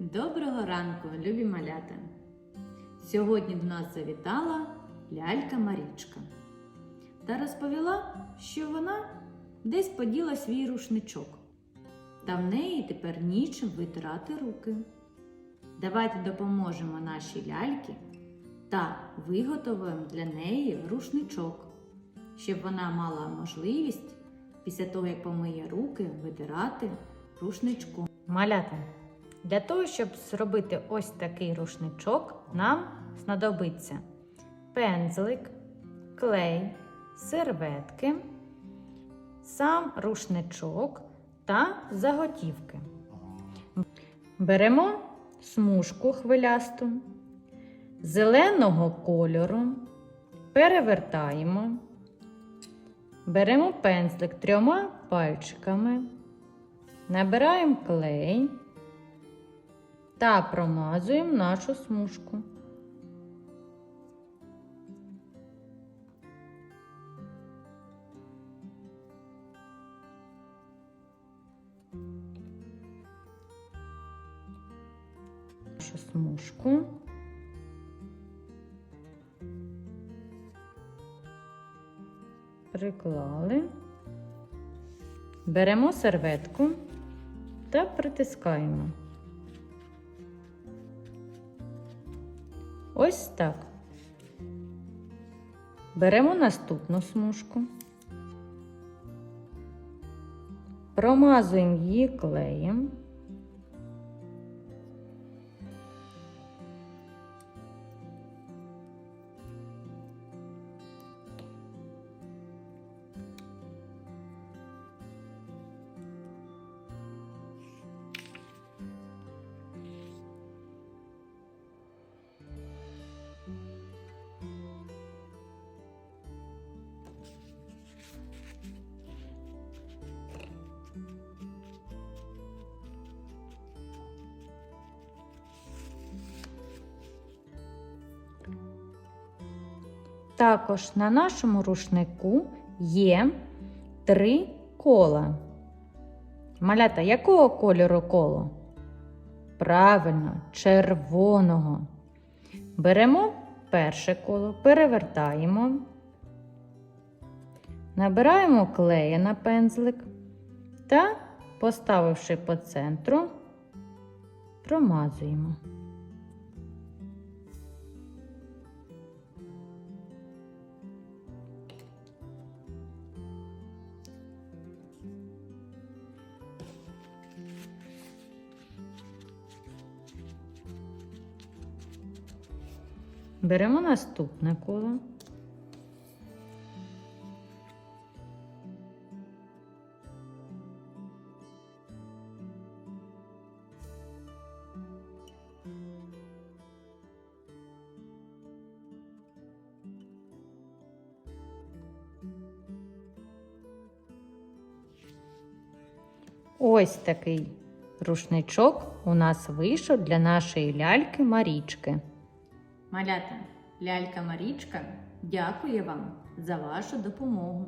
Доброго ранку, любі малята! Сьогодні до нас завітала лялька Марічка та розповіла, що вона десь поділа свій рушничок, та в неї тепер нічим витирати руки. Давайте допоможемо нашій ляльці та виготовимо для неї рушничок, щоб вона мала можливість після того, як помиє руки, витирати рушничком. Малята. Для того, щоб зробити ось такий рушничок, нам знадобиться пензлик, клей, серветки, сам рушничок та заготівки. Беремо смужку хвилясту зеленого кольору, перевертаємо, беремо пензлик трьома пальчиками, набираємо клей та промазуємо нашу смужку. Смужку. Приклали. Беремо серветку та притискаємо. Ось так. Беремо наступну смужку, промазуємо її клеєм. Також на нашому рушнику є три кола. Малята, якого кольору коло? Правильно, червоного. Беремо перше коло, перевертаємо, набираємо клея на пензлик та, поставивши по центру, промазуємо. Беремо наступне коло. Ось такий рушничок у нас вийшов для нашої ляльки Марічки. Малята, лялька Марічка дякує вам за вашу допомогу.